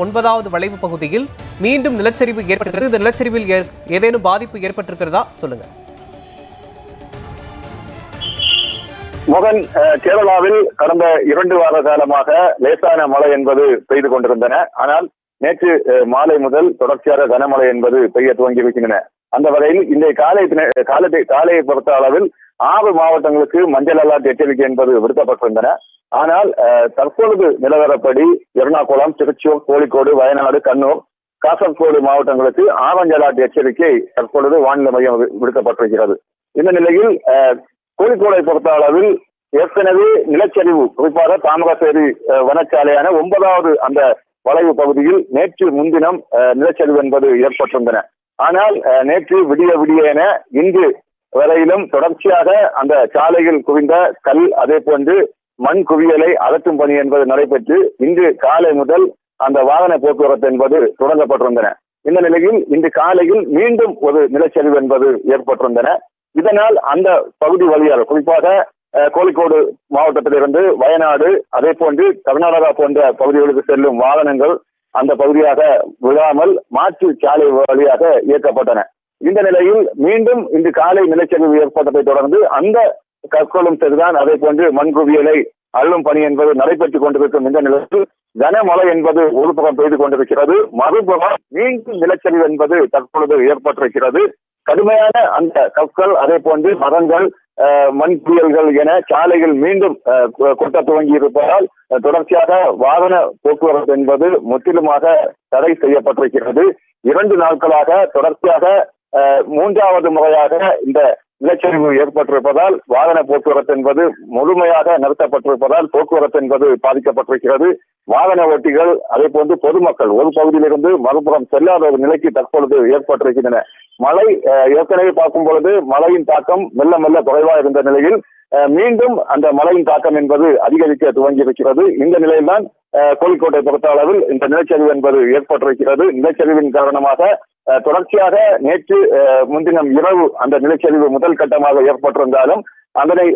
ஒன்பதாவது வளைவு பகுதியில் மீண்டும் நிலச்சரிவு ஏற்பட்டிருக்கிறது. இந்த நிலச்சரிவில் ஏ- ஏதேனும் பாதிப்பு ஏற்பட்டிருக்கிறதா சொல்லுங்க. மகன் அஹ், கேரளாவில் கடந்த இரண்டு வார காலமாக லேசான மழை என்பது பெய்து கொண்டிருந்தன. ஆனால் நேற்று மாலை முதல் தொடர்ச்சியாக கனமழை என்பது பெய்ய துவங்கியிருக்கின்றன அந்த வகையில் இன்றைய காலை தின- காலத்தை காலையை பொறுத்த அளவில் ஆறு மாவட்டங்களுக்கு மஞ்சள் அலர்ட் எச்சரிக்கை என்பது விடுக்கப்பட்டிருந்தன. ஆனால் தற்பொழுது நிலவரப்படி எர்ணாகுளம் திருச்சூர் கோழிக்கோடு வயநாடு கண்ணூர் காசர்கோடு மாவட்டங்களுக்கு ஆரஞ்சு அலர்ட் எச்சரிக்கை தற்பொழுது வானிலை மையம் விடுக்கப்பட்டிருக்கிறது. இந்த நிலையில் அஹ், கோழிக்கோடை பொறுத்த அளவில் ஏற்கனவே நிலச்சரிவு குறிப்பாக தாமரசேரி வனச்சாலையான ஒன்பதாவது அந்த வளைவு பகுதியில் நேற்று முன்தினம் அஹ், நிலச்சரிவு என்பது ஏற்பட்டிருந்தன. ஆனால் அஹ், நேற்று விடிய விடிய என இன்று வரையிலும் தொடர்ச்சியாக அந்த சாலையில் குவிந்த கல் அதே போன்று மண் குவியலை அகற்றும் பணி என்பது நடைபெற்று இன்று காலை முதல் அந்த வாகன போக்குவரத்து என்பது தொடங்கப்பட்டிருந்தன. இந்த நிலையில் இன்று காலையில் மீண்டும் ஒரு நிலச்சரிவு என்பது ஏற்பட்டிருந்தன. இதனால் அந்த பகுதி வழியாக குறிப்பாக கோழிக்கோடு மாவட்டத்திலிருந்து வயநாடு அதே போன்று கர்நாடகா போன்ற பகுதிகளுக்கு செல்லும் வாகனங்கள் அந்த பகுதியாக விழாமல் மாற்று சாலை வழியாக இயக்கப்பட்டன. இந்த நிலையில் மீண்டும் இன்று காலை நிலச்சரிவு ஏற்பட்டதை தொடர்ந்து அந்த கற்களும் சரிதான் அதே போன்று மண் குவியலை அள்ளும் பணி என்பது நடைபெற்றுக் கொண்டிருக்கும் இந்த நிலையில் கனமழை என்பது ஒரு புறம் பெய்து கொண்டிருக்கிறது. மறுபுறம் மீண்டும் நிலச்சரிவு என்பது தற்பொழுது ஏற்பட்டிருக்கிறது. கடுமையான அந்த கற்கள் அதே போன்று மரங்கள் மண் புயல்கள் என சாலைகள் மீண்டும் கொட்ட துவங்கி இருப்பதால் தொடர்ச்சியாக வாகன போக்குவரத்து என்பது முற்றிலுமாக தடை செய்யப்பட்டிருக்கிறது. இரண்டு நாட்களாக தொடர்ச்சியாக மூன்றாவது முறையாக இந்த நிலச்சரிவு ஏற்பட்டிருப்பதால் வாகன போக்குவரத்து என்பது முழுமையாக நிறுத்தப்பட்டிருப்பதால் போக்குவரத்து என்பது பாதிக்கப்பட்டிருக்கிறது. வாகன ஓட்டிகள் அதே போன்று பொதுமக்கள் ஒரு பகுதியிலிருந்து மறுபுறம் செல்லாத ஒரு நிலைக்கு தற்பொழுது ஏற்பட்டிருக்கின்றன. மழை ஏற்கனவே பார்க்கும் பொழுது மழையின் தாக்கம் மெல்ல மெல்ல குறைவாக இருந்த நிலையில் மீண்டும் அந்த மழையின் தாக்கம் என்பது அதிகரிக்க துவங்கி இருக்கிறது இந்த நிலையில்தான் கோழிக்கோட்டை பொறுத்த அளவில் இந்த நிலச்சரிவு என்பது ஏற்பட்டிருக்கிறது. நிலச்சரிவின் காரணமாக தொடர்ச்சியாக நேற்று முன்தினம் இரவு அந்த நிலச்சரிவு முதல் கட்டமாக ஏற்பட்டிருந்தாலும் அதனை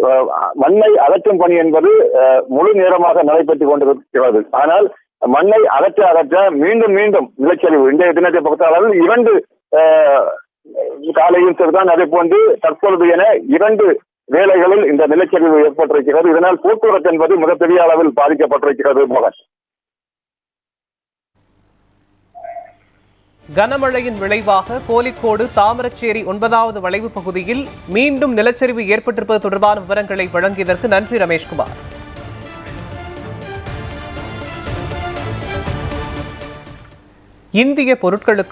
மண்ணை அகற்றும் பணி என்பது முழு நேரமாக நடைபெற்றுக் கொண்டிருக்கிறது. ஆனால் மண்ணை அகற்ற அகற்ற மீண்டும் மீண்டும் நிலச்சரிவு இன்றைய தினத்தை பொறுத்த இரண்டு அஹ், காலையில் சரிதான். அதே போன்று தற்பொழுது என இரண்டு வேளைகளில் இந்த நிலச்சரிவு ஏற்பட்டிருக்கிறது. இதனால் போக்குவரத்து என்பது மிகப்பெரிய அளவில் பாதிக்கப்பட்டிருக்கிறது மகன் கனமழையின் விளைவாக கோழிக்கோடு தாமரச்சேரி ஒன்பதாவது வளைவு பகுதியில் மீண்டும் நிலச்சரிவு ஏற்பட்டிருப்பது தொடர்பான விவரங்களை வழங்கியதற்கு நன்றி ரமேஷ்குமார். இந்திய பொருட்களுக்கு